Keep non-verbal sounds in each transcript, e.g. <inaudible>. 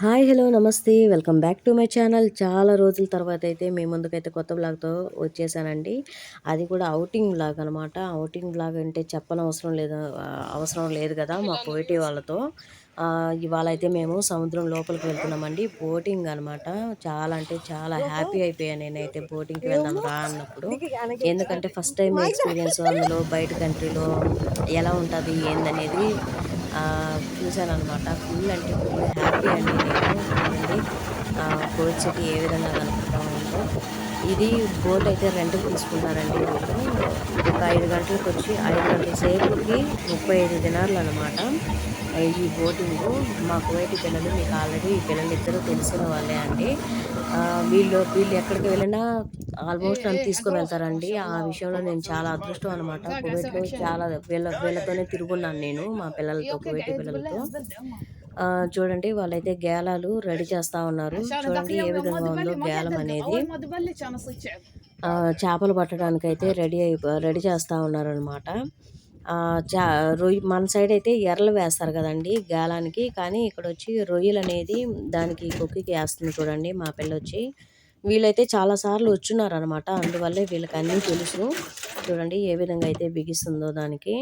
Hi hello నమస్తే. Welcome back to my channel. చాలా రోజుల తర్వాత అయితే మీ ముందుకైతే కొత్త బ్లాగ్తో వచ్చేసానండి. అది కూడా అవుటింగ్ బ్లాగ్ అనమాట అవుటింగ్ బ్లాగ్ అంటే చెప్పనవసరం లేదు అవసరం లేదు కదా మా పోటీ వాళ్ళతో. ఇవాళ అయితే మేము సముద్రం లోపలికి వెళ్తున్నామండి. బోటింగ్ అనమాట చాలా అంటే చాలా హ్యాపీ అయిపోయాను నేనైతే బోటింగ్కి వెళ్దాం రా అన్నప్పుడు. ఎందుకంటే ఫస్ట్ టైం ఎక్స్పీరియన్స్ అందులో బయట కంట్రీలో ఎలా ఉంటుంది ఏందనేది అనమాట ఫుల్ అంటే ఫుల్ హ్యాపీ అండి నేను. బోట్ సిటీ ఏ విధంగా కనుక్కుంటా ఉందో. ఇది బోట్ అయితే రెంట్కి తీసుకుంటారండి. వీళ్ళు ఐదు గంటలకు వచ్చి ఐదు గంటల సేపుకి ముప్పై ఐదు దినాలు అనమాట ఈ బోటింగ్ మా కువైటి పిల్లలు మీకు ఆల్రెడీ ఈ పిల్లలు ఇద్దరు తెలిసిన వాళ్ళే అండి. వీళ్ళు వీళ్ళు ఎక్కడికి వెళ్ళినా ఆల్మోస్ట్ నన్ను తీసుకుని వెళ్తారండి. ఆ విషయంలో నేను చాలా అదృష్టం అనమాట కువైట్లో చాలా వీళ్ళ వీళ్ళతోనే తిరుగున్నాను నేను మా పిల్లలతో కువైటి పిల్లలతో. చూడండి వాళ్ళైతే గేలాలు రెడీ చేస్తా ఉన్నారు. చూడండి ఏ విధంగా ఉందో గేలం అనేది. చేపలు పట్టడానికి అయితే రెడీ అయి రెడీ చేస్తూ ఉన్నారనమాట చా రొయ్య మన సైడ్ అయితే ఎర్రలు వేస్తారు కదండి గాలానికి కానీ ఇక్కడ వచ్చి రొయ్యలు అనేది దానికి కుక్కికి వేస్తుంది చూడండి మా పిల్ల వచ్చి వీళ్ళైతే చాలాసార్లు వచ్చున్నారనమాట అందువల్లే వీళ్ళకి అన్నీ తెలుసు. చూడండి ఏ విధంగా అయితే బిగిస్తుందో దానికి.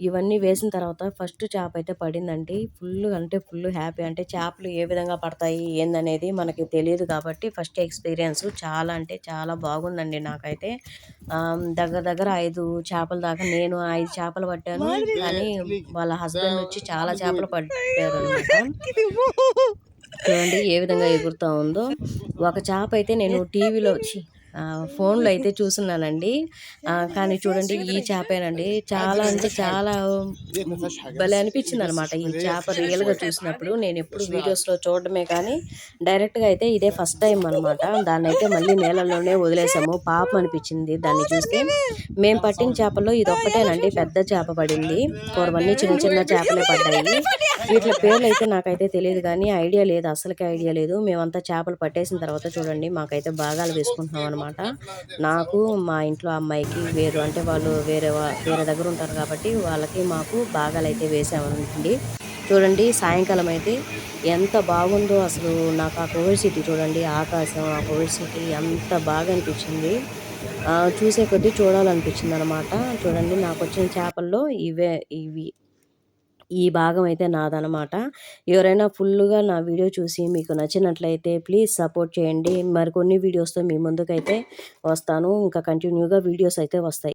ఇవన్నీ వేసిన తర్వాత ఫస్ట్ చేప అయితే పడిందండి. ఫుల్ అంటే ఫుల్ హ్యాపీ. అంటే చేపలు ఏ విధంగా పడతాయి ఏందనేది మనకి తెలియదు కాబట్టి ఫస్ట్ ఎక్స్పీరియన్స్ చాలా అంటే చాలా బాగుందండి నాకైతే. దగ్గర దగ్గర ఐదు చేపల దాకా నేను ఐదు చేపలు పట్టాను. కానీ వాళ్ళ హస్బెండ్ వచ్చి చాలా చేపలు పట్టారు అనమాట <laughs> చూడండి ఏ విధంగా ఎగురుతా ఉందో. ఒక చేప అయితే నేను టీవీలో వచ్చి ఫోన్లో అయితే చూస్తున్నానండి. కానీ చూడండి ఈ చేపేనండి. చాలా అంటే చాలా భలే అనిపించింది అనమాట ఈ చేప రియల్గా చూసినప్పుడు. నేను ఎప్పుడు వీడియోస్లో చూడడమే కానీ డైరెక్ట్గా అయితే ఇదే ఫస్ట్ టైం అనమాట దాన్ని అయితే మళ్ళీ నీళ్ళలోనే వదిలేసాము. పాపం అనిపించింది దాన్ని చూస్తే. మేము పట్టిన చేపల్లో ఇది ఒక్కటేనండి. పెద్ద చేప పడింది. పూర్వన్నీ చిన్న చిన్న చేపలే పడ్డాయి. వీటి పేర్లు అయితే నాకైతే తెలియదు కానీ ఐడియా లేదు. అసలుకి ఐడియా లేదు. మేమంతా చేపలు పట్టేసిన తర్వాత చూడండి మాకైతే భాగాలు వేసుకుంటున్నాం అనమాట నాకు మా ఇంట్లో అమ్మాయికి వేరు. అంటే వాళ్ళు వేరే వేరే దగ్గర ఉంటారు కాబట్టి వాళ్ళకి మాకు బాగాలు అయితే వేసామండి. చూడండి సాయంకాలం అయితే ఎంత బాగుందో అసలు. నాకు ఆ కోవిడ్ సిటీ చూడండి ఆకాశం ఆ కోవిడ్ సిటీ ఎంత బాగా అనిపించింది. చూసే కొద్దీ చూడాలనిపించింది అనమాట చూడండి నాకు వచ్చిన చేపల్లో ఇవే ఇవి. ఈ భాగం అయితే నాదనమాట ఎవరైనా ఫుల్గా నా వీడియో చూసి మీకు నచ్చినట్లయితే ప్లీజ్ సపోర్ట్ చేయండి. మరికొన్ని వీడియోస్తో మీ ముందుకైతే వస్తాను. ఇంకా కంటిన్యూగా వీడియోస్ అయితే వస్తాయి.